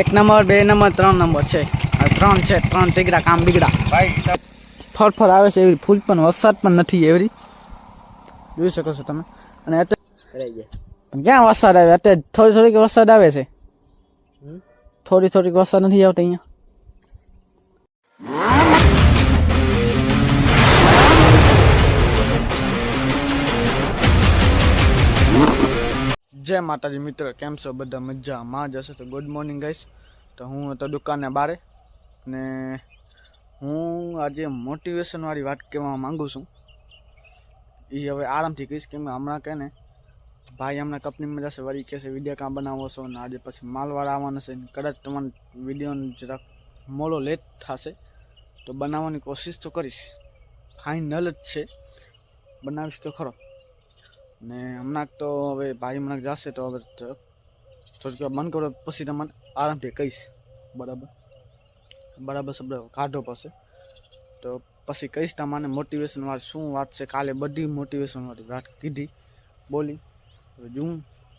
એક નંબર બે નંબર ત્રણ નંબર છે. ત્રણ છે ત્રણ ટીકડા કામ બીગડા. ફળ ફળ આવે છે એવી ફૂલ પણ વરસાદ પણ નથી એવી જોઈ શકો છો તમે. અને અત્યારે ક્યાં વરસાદ આવે? અત્યારે થોડી થોડીક વરસાદ આવે છે. થોડી થોડીક વરસાદ નથી આવતો અહીંયા. જય માતાજી મિત્ર, કેમ છો? બધા મજામાં જ હશે? તો ગુડ મોર્નિંગ ગાઈસ તો હું હતો દુકાને બારે ને હું આજે મોટિવેશનવાળી વાત કહેવા માંગુ છું. એ હવે આરામથી કહીશ કે હમણાં કહે ને ભાઈ હમણાં કંપનીમાં જશે, વળી કહેશે, વીડિયો કાં બનાવો છો? ને આજે પછી માલવાળા આવવાના છે કદાચ તમારે વિડીયોનો જરાક મોડો લેટ થશે, તો બનાવવાની કોશિશ તો કરીશ. ફાઇનલ જ છે. બનાવીશ તો ખરો. ને હમણાં તો હવે ભાઈ હમણાં જશે તો હવે તો થોડીક વાર બંધ કરો, પછી તમને આરામથી કહીશ. બરાબર? બરાબર શબ્દ કાઢો પછી. તો પછી કહીશ તમને મોટિવેશન વાળી શું વાત છે, કાલે બધી મોટિવેશન વાળી વાત કીધી. બોલી, હવે જોઉં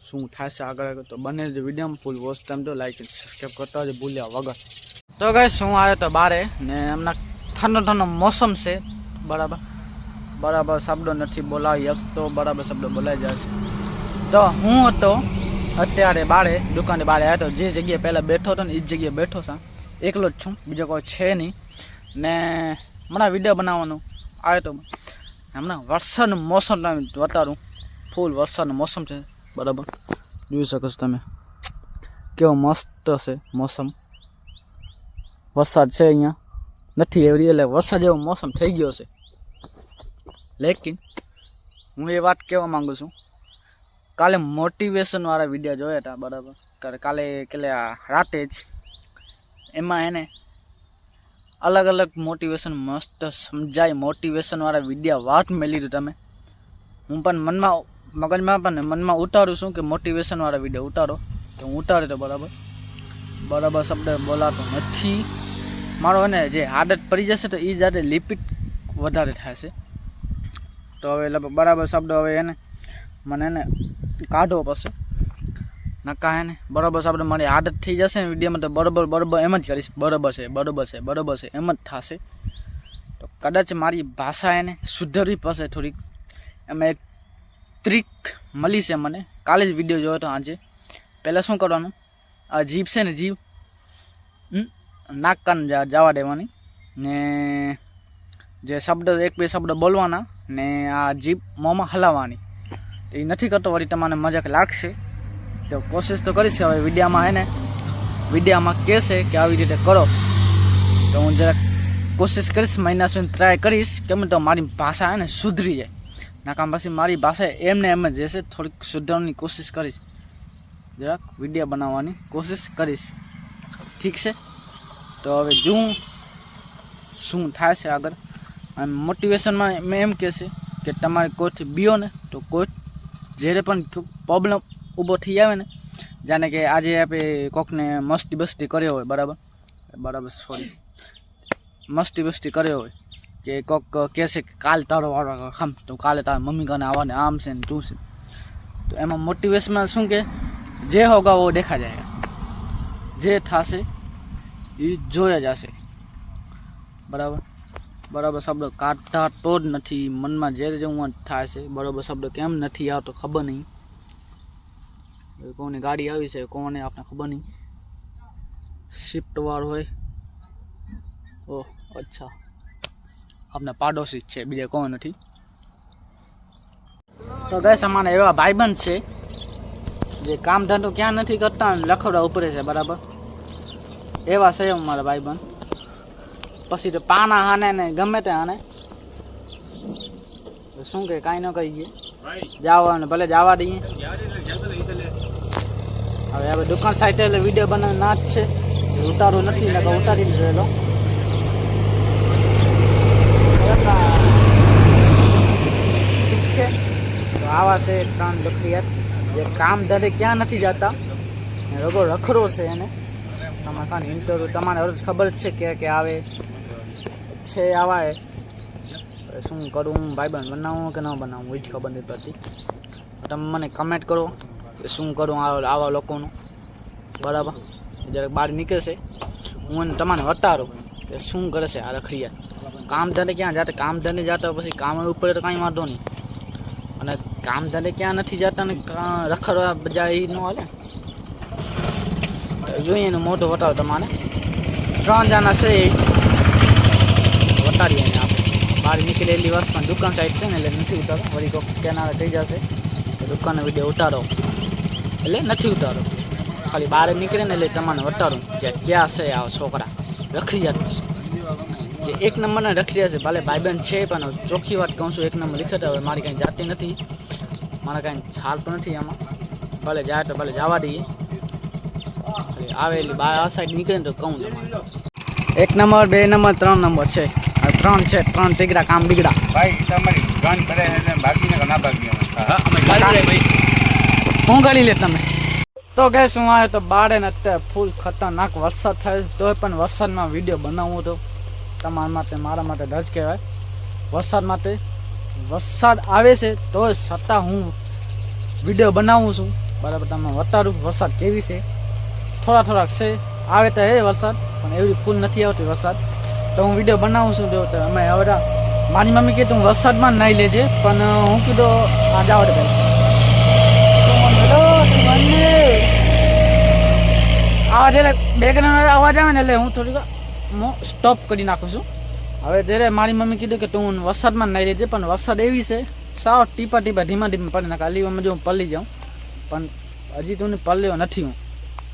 શું થાય છે આગળ આગળ. તો બને જ વિડીયોમાં ફૂલ વોચ ટાઈમ તો લાઈક સબસ્ક્રાઈબ કરતા હોય ભૂલ્યા વગર. તો ગઈ હું આવ્યો તો બારે ને હમણાં ઠંડો ઠંડો મોસમ છે. બરાબર? બરાબર શબ્દો નથી બોલાવી શકતો બરાબર શબ્દો બોલાઈ છે. તો હું હતો અત્યારે બારે, દુકાને બારે આવ્યો જે જગ્યાએ પહેલાં બેઠો હતો ને એ જ જગ્યાએ બેઠો છું. એકલો જ છું, બીજો કોઈ છે નહીં. ને હમણાં વીડિયો બનાવવાનો આવ્યો તો હમણાં વરસાદનું મોસમ તમે વતારું ફૂલ વરસાદનું મોસમ છે. બરાબર. જોઈ શકો છો તમે. કેવો મસ્ત છે મોસમ. વરસાદ છે અહીંયા. નથી એવરી એટલે વરસાદ જેવો મોસમ થઈ ગયો છે. લેકિન, હું એ વાત કહેવા માગું છું. કાલે મોટિવેશનવાળા વીડિયો જોયા હતા બરાબર? કાલે કાલે રાતે જ. એમાં એને અલગ અલગ મોટિવેશન મસ્ત સમજાય મોટિવેશનવાળા વિડીયા વાત મેં લીધું તમે. હું પણ મનમાં, મગજમાં પણ મનમાં ઉતારું છું કે મોટિવેશનવાળા વીડિયો ઉતારો. તો હું ઉતારી તો બરાબર? બરાબર શબ્દ બોલાતો નથી. મારો એને જે આદત પડી જશે તો એ જ આદત લિપિટ વધારે થશે. તો હવે લગભગ બરાબર શબ્દ હવે એને. મને એને કાઢવો પડશે નકા એને બરાબર શબ્દ મારી આદત થઈ જશે ને વિડીયોમાં તો બરોબર બરોબર એમ જ કરીશ. બરોબર છે બરોબર છે બરોબર છે, એમ જ થશે. તો કદાચ મારી ભાષા એને સુધરવી પડશે થોડીક. એમાં એક ટ્રીક મળી છે મને. કાલે જ વીડિયો જોયો હતો આજે. પહેલાં શું કરવાનું? આ જીભ છે ને જીભ નાક કાન જવા દેવાની. ને જે શબ્દ, એક બે શબ્દ બોલવાના. ને આ જીભ મોંમાં હલાવવાની. એ નથી કરતો વળી તમને મજાક લાગશે. તો કોશિશ તો કરીશ હવે વિડીયામાં હે ને વિડીયામાં કહેશે કે આવી રીતે કરો. તો હું જરાક કોશિશ કરીશ, મહિના સુધી ટ્રાય કરીશ. કેમ તો મારી ભાષા હે ને સુધરી જાય. નાકામ પછી મારી ભાષા એમને એમ જ રહેશે થોડીક સુધારવાની કોશિશ કરીશ. જરાક વિડીયા બનાવવાની કોશિશ કરીશ. ઠીક છે? તો હવે જોઉં શું થાય છે આગળ. અને મોટિવેશનમાં મેં એમ કહેશે કે તમારે કોઈથી બીઓ ને તો કોઈ જ્યારે પણ પ્રોબ્લેમ ઊભો થઈ આવે ને, જાણે કે આજે આપણે કોકને મસ્તી બસ્તી કર્યો હોય, બરાબર? બરાબર સોરી મસ્તી બસ્તી કર્યો હોય, કે કોક કહેશે કે કાલ તારો વાળો ખમ, તો કાલે તારા મમ્મી કને આવવાને, આમ છે ને તું છે. તો એમાં મોટિવેશનમાં શું કે, જે હોગા વો દેખા જાય. જે થશે એ જોયા જશે. બરાબર? બરાબર શબ્દ કાઢતા જ નથી. મનમાં જે જેવું થાય છે, બરાબર શબ્દ કેમ નથી આવતો ખબર નહીં. કોની ગાડી આવી છે, કોને આપણે ખબર નહીં. શિફ્ટ વાર હોય. ઓહ, અચ્છા. આપણે પાડોશી જ છે, બીજે કોણ નથી. તો ગઈ અમારા એવા ભાઈબંધ છે, જે કામ ધંધો ક્યાં નથી કરતા લખવડા ઉપરે છે, બરાબર? એવા છે અમારા ભાઈબંધ. પછી તો પાના હાને ને ગમે તે હાને. શું કે, કાંઈ ન કહીએ જાવા ને ભલે જવા દઈએ. હવે હવે દુકાન સાઈડ એટલે વીડિયો બનાવ ના જ છે ઉતારું નથી એટલે ઉતારી તો આવા છે ત્રણ દખરિયાત જે કામ દરે ક્યાં નથી જતા. ને રગો રખડો છે એને. તમારે કાન ઇન્ટરવ્યુ તમારે ખબર જ છે કે કે આવે. છે આવા એ. શું કરું? ભાઈબંધ બનાવું કે ન બનાવું? એ જ ખબર નથી પડતી. તમે મને કમેન્ટ કરો કે શું કરું આવા લોકોનું. બરાબર? જ્યારે બહાર નીકળે છે, હું તમને વટારું કે શું કરે છે આ રખડિયા. કામ ધંધે ક્યાં જાતે? કામ ધંધે જતા પછી કામ ઉપર તો કાંઈ વાંધો નહીં. અને કામ ધંધે ક્યાં નથી જતા ને રખડવા બધા એ ન હાલે. જોઈએ એનું મોઢું વટાવો તમારે. ત્રણ જણા છે એ અને આપણે બહાર નીકળેલી વસ્તુ દુકાન સાઈડ છે ને એટલે નથી ઉતારો વળી કોઈક કેનારે થઈ જશે દુકાનનો વીડિયો ઉતારો. એટલે નથી ઉતારો. ખાલી બહાર નીકળે ને એટલે તમારે વટાડું કે ક્યાં છે આ છોકરા? રખડિયા છે. જે એક નંબરના રખડિયા છે ભલે ભાઈબંધ છે, પણ ચોખ્ખી વાત કહું છું, એક નંબર લીખેતા હવે મારી કાંઈ જાતિ નથી. મારે કાંઈ ચાલતું નથી આમાં. ભલે જાય તો ભલે જવા દઈએ. આવે એટલે બહાર આ સાઈડ નીકળે તો કહું તમારે. એક નંબર, બે નંબર, ત્રણ નંબર છે. ત્રણ છે ત્રણ ટીકડા કામ બીગડા. ભાઈ તમારી ગન કરે છે બાકી ને ના ભાગી હા અમે ગાડી હું ગળી લે તમે? તો ગેસ હું આવ્યો તો બારે ને અત્યારે ફૂલ ખતરનાક વરસાદ થાય તો તોય પણ વરસાદમાં વીડિયો બનાવવું તો. તમારા માટે મારા માટે ડર કહેવાય. વરસાદ માટે વરસાદ આવે છે તોય છતાં હું વીડિયો બનાવું છું. બરાબર તમને વતારું વરસાદ કેવી છે? થોડા થોડાક છે. આવે તો હે વરસાદ પણ એવી ફૂલ નથી આવતી વરસાદ. તો હું વીડિયો બનાવું છું જો તો અમે હવે મારી મમ્મી કીધું વરસાદમાં નાઈ લેજે, પણ હું કીધું આ જાવડે દે આ જ્યારે બેકગ્રાઉન્ડ અવાજ આવે ને એટલે હું થોડીક સ્ટોપ કરી નાખું છું. હવે જ્યારે મારી મમ્મી કીધું કે તું વરસાદમાં નહીં લેજે, પણ વરસાદ એવી છે, સાવ ટીપા ટીપા, ધીમા ધીમા પડે નાખે. અલી જો હું પલ્લી જાઉં, પણ હજી તું પલ્લ્યો નથી હું.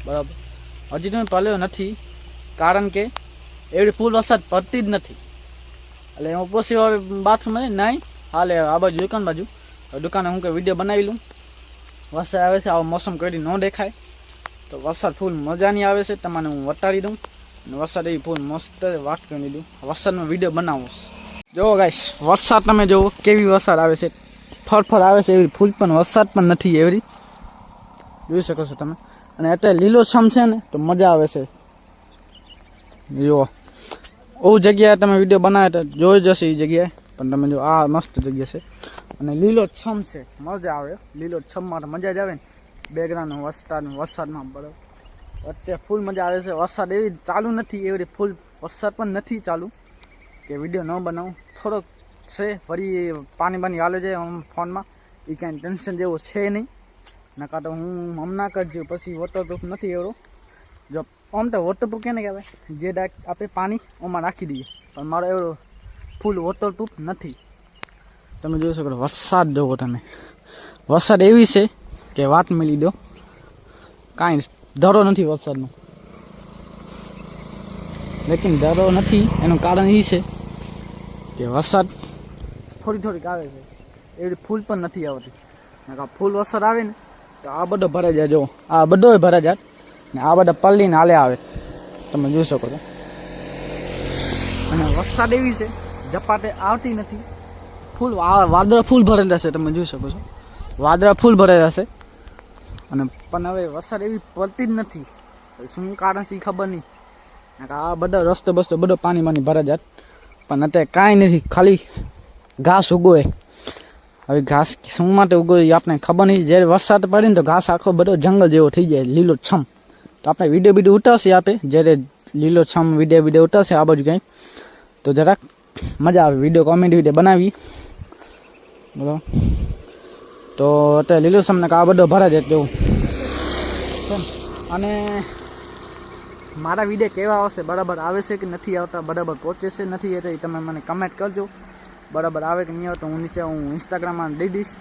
બરાબર. હજી તું પલ્લ્યો નથી. કારણ કે એવી ફૂલ વરસાદ પડતી જ નથી. એટલે હું પોસી બાથરૂમ નહીં હાલે આ બાજુ દુકાન બાજુ. દુકાને હું કે વીડિયો બનાવી લઉં. વરસાદ આવે છે, આવો મોસમ કરી ન દેખાય. તો વરસાદ ફૂલ મજાની આવે છે તમને હું વટાડી દઉં. અને વરસાદ એવી ફૂલ મસ્ત વાત કરી દઉં. વરસાદનો વીડિયો બનાવું. જુઓ ગાઈશ વરસાદ તમે જુઓ કેવી વરસાદ આવે છે. ફરફર આવે છે, એવી ફૂલ પણ વરસાદ પણ નથી એવી જોઈ શકો છો તમે. અને અત્યારે લીલોછમ છે ને, તો મજા આવે છે. જુઓ. ઓવ જગ્યાએ તમે વીડિયો બનાવે તો જોઈ જશે એ જગ્યાએ. પણ તમે જો આ મસ્ત જગ્યા છે. અને લીલો છમ છે. મજા આવે. લીલો છમમાં તો મજા જ આવે ને. બેકગ્રાઉન્ડ વરસાદ વરસાદમાં બરાબર. અત્યારે ફૂલ મજા આવે છે. વરસાદ એવી ચાલુ નથી. એવી ફૂલ વરસાદ પણ નથી ચાલુ. કે વીડિયો ન બનાવું. થોડોક છે. ફરી પાણી પાણી હાલે છે ફોનમાં. એ કાંઈ ટેન્શન જેવું છે નહીં. નકા તો હું હમણાં કરજો. પછી વોટરપ્રૂફ નથી એવડો. જો આમ તો વોટરપ્રૂફ કેને કહેવાય? જે ડાક આપણે પાણી, ઓમાં રાખી દઈએ. પણ મારો એવો ફૂલ વોટરપ્રૂફ નથી. તમે જોઈ શકો વરસાદ જોવો તમે. વરસાદ એવી છે કે વાત મળી દો. કાંઈ ડરો નથી વરસાદનો. લેકિન ડરો નથી, એનું કારણ એ છે કે વરસાદ થોડી થોડીક આવે છે. એવી ફૂલ પણ નથી આવતી. ફૂલ વરસાદ આવે ને તો આ બધો ભરાઈ જાય. જો, આ બધો ભરાઈ જાય ને આ બધા પલ્લીને હાલે આવે. તમે જોઈ શકો છો. અને વરસાદ એવી છે ઝપાટે આવતી નથી. ફૂલ વાદળા ફૂલ ભરેલા છે, તમે જોઈ શકો છો. વાદળા ફૂલ ભરેલા છે. અને પણ હવે વરસાદ એવી પડતી જ નથી. શું કારણ છે ખબર નહીં. આ બધા રસ્તો બસ્તો બધો પાણી પાણી ભરાઈ જાત. પણ અત્યારે કાંઈ નથી, ખાલી ઘાસ ઉગોય હવે ઘાસ શું માટે ઉગો આપણે ખબર નહીં. જ્યારે વરસાદ પડે ને તો ઘાસ આખો બધો જંગલ જેવો થઈ જાય લીલો છમ તો આપણે વીડિયો વીડિયો ઉતારશે આપે. જ્યારે લીલોછમ વીડિયો વીડિયો ઉતારશે આ બાજુ કંઈક તો જરાક મજા આવે વીડિયો કોમેડી વીડિયો બનાવી. બરાબર તો અત્યારે લીલોછમને આ બધો ભરા જ તેવું. અને મારા વીડિયો કેવા આવશે? બરાબર આવે છે કે નથી આવતા? બરાબર પહોંચે છે? નથી એ તમે મને કમેન્ટ કરજો. બરાબર આવે કે નહીં આવે તો હું નીચે હું ઇન્સ્ટાગ્રામમાં દઈ દઈશ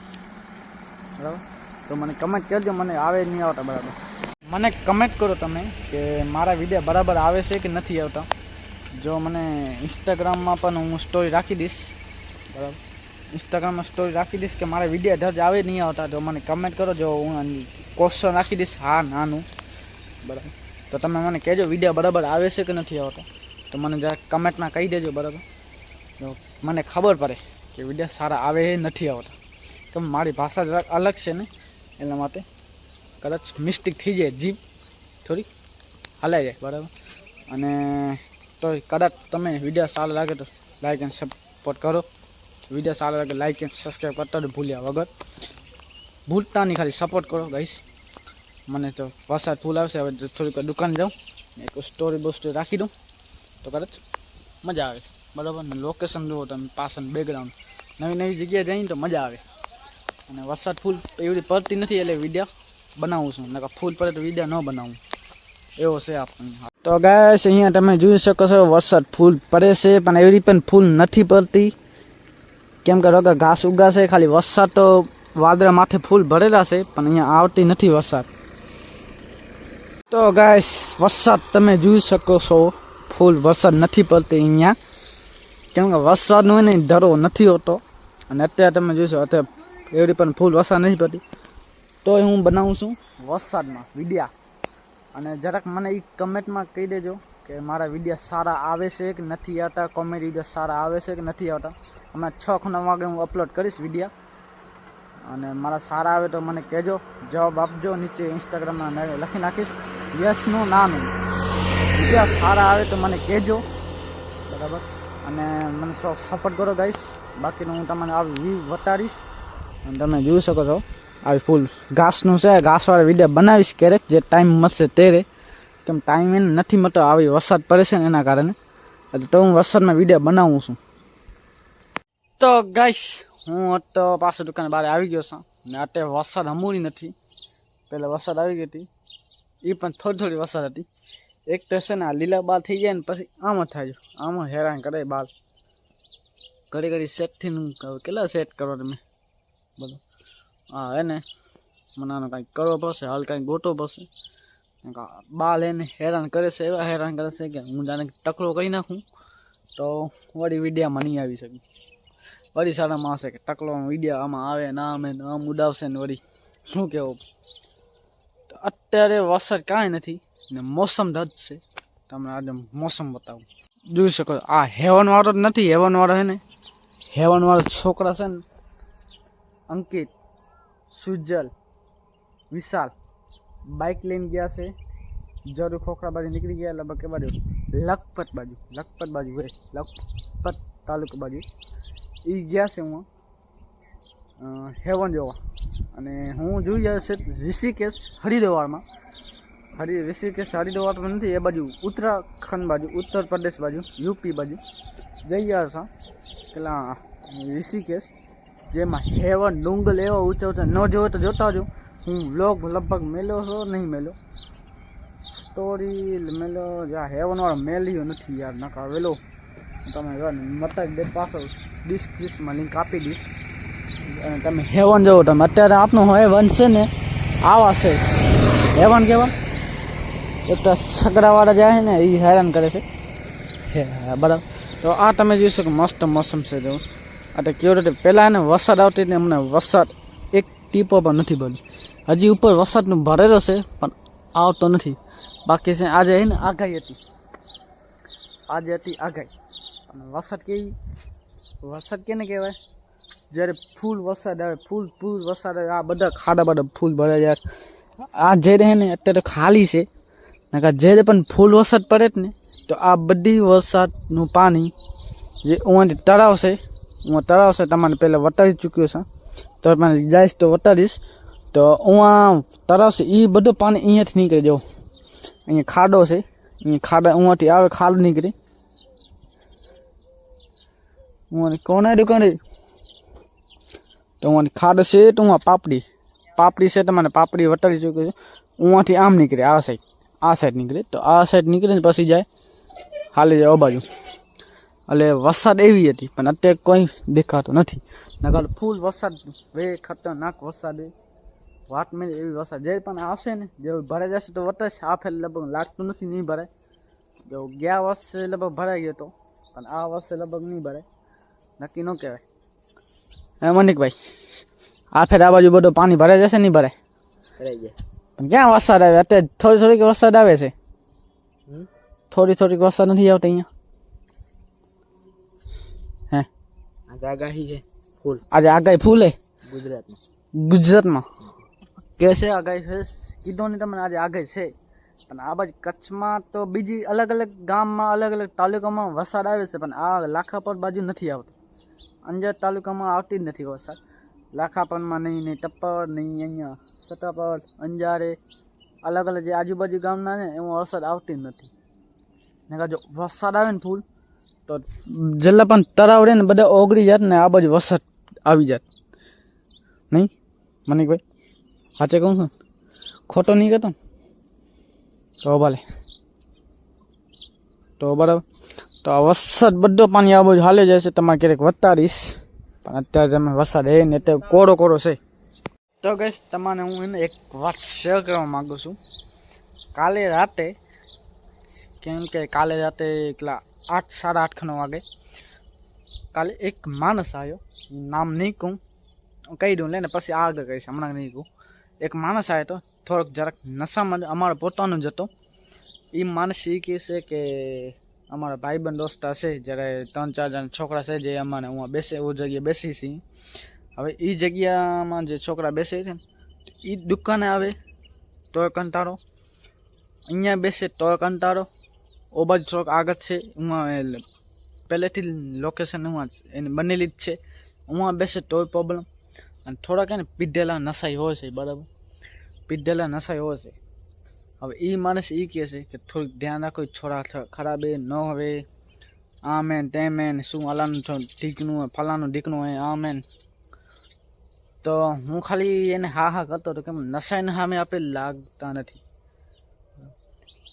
બરાબર? તો મને કમેન્ટ કરજો, મને આવે નહીં આવતા બરાબર. મને કમેન્ટ કરો તમે કે મારા વીડિયો બરાબર આવે છે કે નથી આવતા. જો મને ઇન્સ્ટાગ્રામમાં પણ હું સ્ટોરી રાખી દઈશ. બરાબર? ઇન્સ્ટાગ્રામમાં સ્ટોરી રાખી દઈશ કે મારા વીડિયો ધજ આવે નહીં આવતા, તો મને કમેન્ટ કરો. જો હું ક્વેશ્ચન રાખી દઈશ, હા, નાનું. બરાબર? તો તમે મને કહેજો વીડિયો બરાબર આવે છે કે નથી આવતા. તો મને જરા કમેન્ટમાં કહી દેજો, બરાબર? તો મને ખબર પડે કે વીડિયો સારા આવે નથી આવતા. તો મારી ભાષા જરાક અલગ છે ને, એના માટે. કદાચ મિસ્ટેક થઈ જાય, જીભ થોડીક હલાઈ જાય, બરાબર? અને તો કદાચ તમે વીડિયો સારો લાગે તો લાઈક એન્ડ સપોર્ટ કરો. વીડિયો સારો લાગે લાઈક એન્ડ સબસ્ક્રાઈબ કરતા ભૂલ્યા વગર. ભૂલતા નહીં ખાલી સપોર્ટ કરો ગાઈશ મને તો વરસાદ ફૂલ આવશે, હવે થોડીક દુકાન જાઉં. એક સ્ટોરી બોસ્ટોરી રાખી દઉં. તો કદાચ મજા આવે. બરાબર? ને લોકેશન જુઓ તમે પાછળ બેકગ્રાઉન્ડ નવી નવી જગ્યાએ જઈને તો મજા આવે. અને વરસાદ ફૂલ એવી પડતી નથી એટલે વીડિયો બનાવું છું. નકર ફૂલ પડે તો વીડિયો ન બનાવું. એવો છે આપણને તો ગાયસ અહીંયા તમે જોઈ શકો છો વરસાદ ફૂલ પડે છે, પણ એવી પણ ફૂલ નથી પડતી. કેમ કે રગા ઘાસ ઉગાશે, ખાલી વરસાદ તો વાદળા માથે ફૂલ ભરેલા છે, પણ અહીંયા આવતી નથી વરસાદ. તો ગાયસ વરસાદ તમે જોઈ શકો છો. ફૂલ વરસાદ નથી પડતી અહીંયા. કેમ કે વરસાદનો હોય ને ધરો નથી હોતો. અને અત્યારે તમે જોઈશો અત્યારે એવી પણ ફૂલ વરસાદ નથી પડતી. તોય હું બનાવું છું. વરસાદમાં, વિડિયા. અને જરાક મને એ કમેન્ટમાં કહી દેજો કે મારા વિડિયા સારા આવે છે કે નથી આવતા કોમેડી વીડિયો સારા આવે છે કે નથી આવતા. હમણાં છ ખૂણા વાગે હું અપલોડ કરીશ વિડિયા. અને મારા સારા આવે તો મને કહેજો, જવાબ આપજો, નીચે ઇન્સ્ટાગ્રામમાં મેં લખી નાખીશ યસનું નામ વિડિયા સારા આવે તો મને કહેજો. બરાબર? અને મને થોડોક સપોર્ટ કરો ગાઈશ બાકીનું હું તમને આ વ્યૂ બતાડીશ. અને તમે જોઈ શકો છો. આવી ફૂલ ઘાસનું છે. ઘાસવાળા વીડિયો બનાવીશ ક્યારેક, જે ટાઈમ મળશે ત્યારે. કેમ ટાઈમ એને નથી મળતો, આવી વરસાદ પડે છે ને એના કારણે. એટલે તો હું વરસાદમાં વીડિયો બનાવું છું. તો ગાઈશ હું તો પાછો દુકાન બહાર આવી ગયો છું. ને અત્યારે વરસાદ હમુરી નથી. પહેલાં વરસાદ આવી ગઈ હતી. એ પણ થોડી થોડી વરસાદ હતી. એક તો છે ને આ લીલા બાર થઈ જાય ને પછી આમ થાય. આમ હેરાન કરે બાર ઘડી ઘડી સેટથી કેટલા સેટ કરો તમે? બધું હા, હે ને? મને આનો કાંઈક કરવો પડશે, હાલ કંઈક ગોટવો પડશે. બાલ એને હેરાન કરે છે, એવા હેરાન કરે છે કે હું જાણે ટકલો કરી નાખું. તો વળી વિડીયામાં નહીં આવી શકું. વળી સારામાં આવશે કે ટકલો વિડીયા આમાં આવે, ના અમે આમ ઉડાવશે ને વળી. શું કહેવું? અત્યારે વરસાદ કાંઈ નથી, ને મોસમ ધજ છે. તમને આજે મોસમ બતાવું. જોઈ શકો, આ હેવનવાળો જ નથી, હેવનવાળો હે ને? હેવનવાળો છોકરા છે ને, અંકિત. સુજલ, વિશાલ બાઇક લઈને ગયા છે. જરૂર ખોખરા બાજુ નીકળી ગયા, લગભગ કે બાજુ લખપત બાજુ લખપત બાજુ હોય, લખપત તાલુકા બાજુ. એ ગયા છે હું હેવન જોવા. અને હું જોઈ ગયો છે ઋષિકેશ હરિદ્વારમાં. હરિ, ઋષિકેશ હરિદ્વાર નથી, એ બાજુ ઉત્તરાખંડ બાજુ, ઉત્તર પ્રદેશ બાજુ, યુપી બાજુ. જઈ ગયા છે. પેલા ઋષિકેશ. જેમાં હેવન ડુંગલ એવો ઊંચો ઊંચો ન જોવો તો જોતા જો હું. લોક લગભગ મેલ્યો છો નહીં મેલ્યો. સ્ટોરી મેલ્યો. જ્યાં હેવનવાળો મેલ્યો નથી યાર. નકા વેલો તમે જો ને પાછો ડિસ્ક્રિપ્શનમાં લિંક આપી દઈશ. અને તમે હેવન જોવો તમે અત્યારે આપનું હેવન છે ને, આવા છે. હેવન કેવા? એક તો સગડાવાળા જાય ને એ હેરાન કરે છે. બરાબર. તો આ તમે જોઈ શકો મસ્ત મોસમ છે જો. તો કેવું રીતે પહેલાં એને વરસાદ આવતી ને અમને વરસાદ એક ટીપો પણ નથી બન્યો. હજી ઉપર વરસાદનું ભરેલો છે, પણ આવતો નથી. બાકી છે આજે એને આગાહી હતી. આજે હતી આગાહી. અને વરસાદ કેવી? વરસાદ કેને કહેવાય? જ્યારે ફૂલ વરસાદ આવે, ફૂલ ફૂલ વરસાદ આવે, આ બધા ખાડા બાડા ફૂલ ભરે જાય. આ જે રહે ને અત્યારે ખાલી છે. નકર જ્યારે પણ ફૂલ વરસાદ પડે જ ને, તો આ બધી વરસાદનું પાણી જે ઉંથી તળાવ છે હું તરાવશે તમને પહેલાં વટાવી ચૂક્યો છે. તો મને જઈશ તો વટાડીશ. તો ઉવા આ તરાવશે એ બધું પાણી અહીંયાથી નીકળી જવું અહીંયા ખાડો છે, અહીંયા ખાડા ઉવાથી આવે ખાડો નીકળે. હું કોને દુકાને તો હું ખાડ છે તો હું પાપડી. પાપડી છે તમારે પાપડી વટાડી ચૂક્યું છે. ઉવાથી આમ નીકળે, આ સાઈડ આ સાઈડ નીકળે. તો આ સાઈડ નીકળે પછી જાય. હાલી જાય બાજુ. એટલે વરસાદ એવી હતી પણ અત્યારે કોઈ દેખાતો નથી. નગર ફૂલ વરસાદ વે ખતરનાક વરસાદ વાત મેં એવી વરસાદ જે પણ આવશે ને જે ભરાઈ જશે તો વરસાદ આ ફેર લગભગ લાગતું નથી નહીં ભરાય. જો ગયા વર્ષે લગભગ ભરાઈ ગયો હતો પણ આ વર્ષે લગભગ નહીં ભરાય. નક્કી ન કહેવાય. હે મનિકભાઈ આ ફેર આ બાજુ બધું પાણી ભરાઈ જશે નહીં ભરાય? પણ ક્યાં વરસાદ આવે? અત્યારે થોડી થોડીક વરસાદ આવે છે. થોડી થોડીક વરસાદ નથી આવતો અહીંયા. આગાહી છે ફૂલ. આજે આગાહી ફૂલે? ગુજરાતમાં. ગુજરાતમાં? કે છે આગાહી છે? કીધો નહીં તમને આજે આગાહી છે. પણ આ બાજુ કચ્છમાં તો બીજી અલગ અલગ ગામમાં અલગ અલગ તાલુકામાં વરસાદ આવે છે પણ આ લાખાપર બાજુ નથી આવતો. અંજાર તાલુકામાં આવતી જ નથી વરસાદ. લાખાપરમાં નહીં નહીં ટપ્પર નહીં અહીંયા સટાપર અંજારે અલગ અલગ જે આજુબાજુ ગામના ને એમાં વરસાદ આવતી જ નથી. ને જો વરસાદ આવે ને ફૂલ તો જેટલા પણ તળાવ રહે ને બધા ઓગળી જાત ને આ બાજુ વરસાદ આવી જાત. નહીં? મનિકભાઈ, સાચે કહું છું? ખોટો નહીં કહેતો? તો ભલે. તો બરાબર. તો આ વરસાદ બધો પાણી આ બાજુ હાલે જશે તમારે ક્યારેક વતાડીશ. પણ અત્યારે તમે વરસાદ એ ને અત્યારે કોરો કોરો છે. તો ગઈશ તમને હું એને એક વાત શેર કરવા માગું છું. કાલે રાતે, કેમ કે કાલે રાતે એટલા આઠ સાડા આઠ ખનો વાગે કાલે એક માણસ આવ્યો નામ નહીં કહું કહી દઉં લે પછી આગળ કહીશ હમણાં નહીં કહું એક માણસ આવ્યો તો થોડોક જરાક નશામાં અમારો પોતાનો જ હતો એ માણસ એ કહે છે કે અમારા ભાઈબંધ દોસ્તા છે જ્યારે ત્રણ ચાર જણ છોકરા છે જે અમારે હું બેસે એવું જગ્યાએ બેસી છીએ હવે એ જગ્યામાં જે છોકરા બેસે છે એ દુકાને આવે તો કંટાળો અહીંયા બેસે તો કંટાળો ઓ ચોક આગળ છે. હું પહેલેથી લોકેશન હું એને બનેલી જ છે. હું બેસે તોય પ્રોબ્લેમ અને થોડાક એને પીધેલા નશાઈ હોય છે, બરાબર? પીધેલા નશાઈ હોય છે. હવે એ માણસ એ કહે છે કે થોડુંક ધ્યાન રાખો થોડા ખરાબ એ ન હવે. મેન તેમ એન શું અલાનું ઢીકનું ફલાનું ઢીકનું હોય આ એન તો હું ખાલી એને હા હા કરતો હતો, કેમ નસાઈને સામે આપણે લાગતા નથી.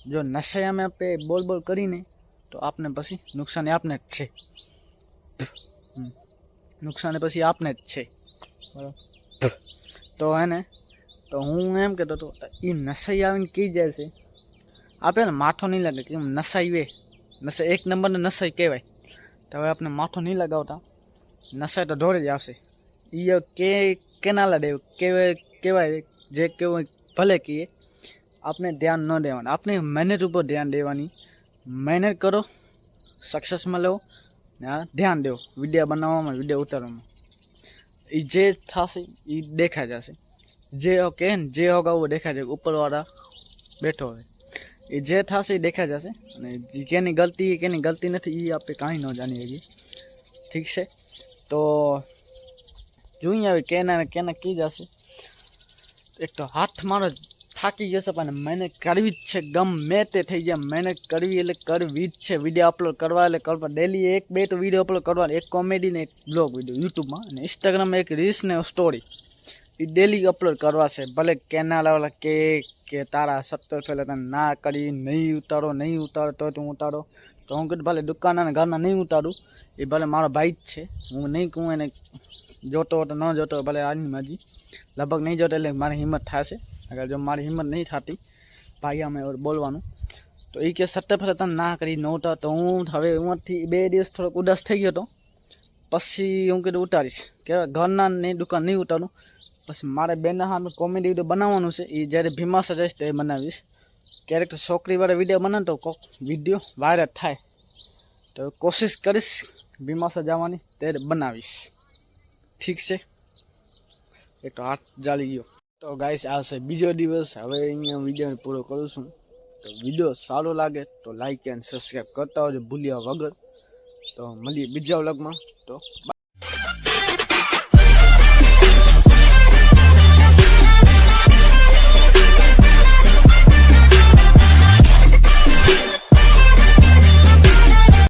જો નશાઈ અમે આપણે બોલ બોલ કરીને, તો આપને પછી નુકસાન આપને જ છે. નુકસાન પછી આપને જ છે. બરાબર? તો એને તો હું એમ કહેતો હતો એ નશાઈ આવીને કહી જાય છે? આપે ને માથો નહીં લાગે કે નશાઈ વે. નશા એક નંબરને નશાઈ કહેવાય. તો હવે આપણે માથો નહીં લગાવતા. નશાઈ તો ઢોરે જ આવશે. એ કે કેના લડે કેવાય કહેવાય જે કેવું ભલે કહીએ આપણે ધ્યાન ન દેવાનું. આપણે મહેનત ઉપર ધ્યાન દેવાની. મહેનત કરો સક્સેસમાં લો ને ધ્યાન દો વીડિયો બનાવવામાં, વીડિયો ઉતારવામાં. એ જે થશે એ દેખાઈ જશે. જે કહે ને, જે હોગા દેખાઈ છે ઉપરવાળા બેઠો હોય. એ જે થશે એ દેખાઈ જશે. અને કેની ગલતી કેની ગલતી નથી એ આપણે કાંઈ ન જાણીએ હજી. ઠીક છે? તો જોઈએ હવે કેના કેના કી જશે. એક તો હાથ મારો થાકી જશે પણ મહેનત કરવી જ છે, ગમે તે થઈ જાય મહેનત કરવી એટલે કરવી જ છે. વીડિયો અપલોડ કરવા એટલે કરવા ડેલી એક બે તો વીડિયો અપલોડ કરવા એક કોમેડી ને એક બ્લોગ વીડિયો યુટ્યુબમાં અને ઇન્સ્ટાગ્રામમાં એક રીલ્સ ને સ્ટોરી એ ડેલી અપલોડ કરવા છે. ભલે કેનાલ વાળા કે કે તારા સત્તર ફેલા તને ના કરી, નહીં ઉતારો નહીં ઉતારો તો તું ઉતારો. તો હું કીધું, ભલે દુકાન અને ઘરના નહીં ઉતારું, એ ભલે મારો ભાઈ જ છે. હું નહીં કહું, એને જોતો હોતો ન જોતો ભલે આજની માજી લગભગ નહીં જોતો એટલે મારી હિંમત થશે. અગર જો મારી હિંમત નહીં થતી ભાઈ અમે બોલવાનું, તો એ કે સત્તર તને ના કરી નહોતા તો હું હવે ઉંમરથી બે દિવસ થોડોક ઉદાસ થઈ ગયો હતો પછી હું કીધું ઉતારીશ. કે ઘરના નહીં, દુકાન નહીં ઉતારું. પછી મારે બેના હાથ કોમેડી વીડિયો બનાવવાનું છે એ જ્યારે ભીમાસા સજાઈશ તો બનાવીશ. ક્યારેક છોકરીવાળા વીડિયો બનાવે તો કોક વીડિયો વાયરલ થાય. તો કોશિશ કરીશ ભીમાસા જવાની, ત્યારે બનાવીશ. ઠીક છે? એક હાથ જાળી ગયો. તો ગાઈસ આ છે બીજો દિવસ. હવે અહીંયા વીડિયો પૂરો કરું છું. તો વીડિયો સારો લાગે તો લાઈક એન્ડ સબસ્ક્રાઈબ કરતા હોજો ભૂલ્યા વગર. તો મળીએ બીજા વ્લોગમાં તો.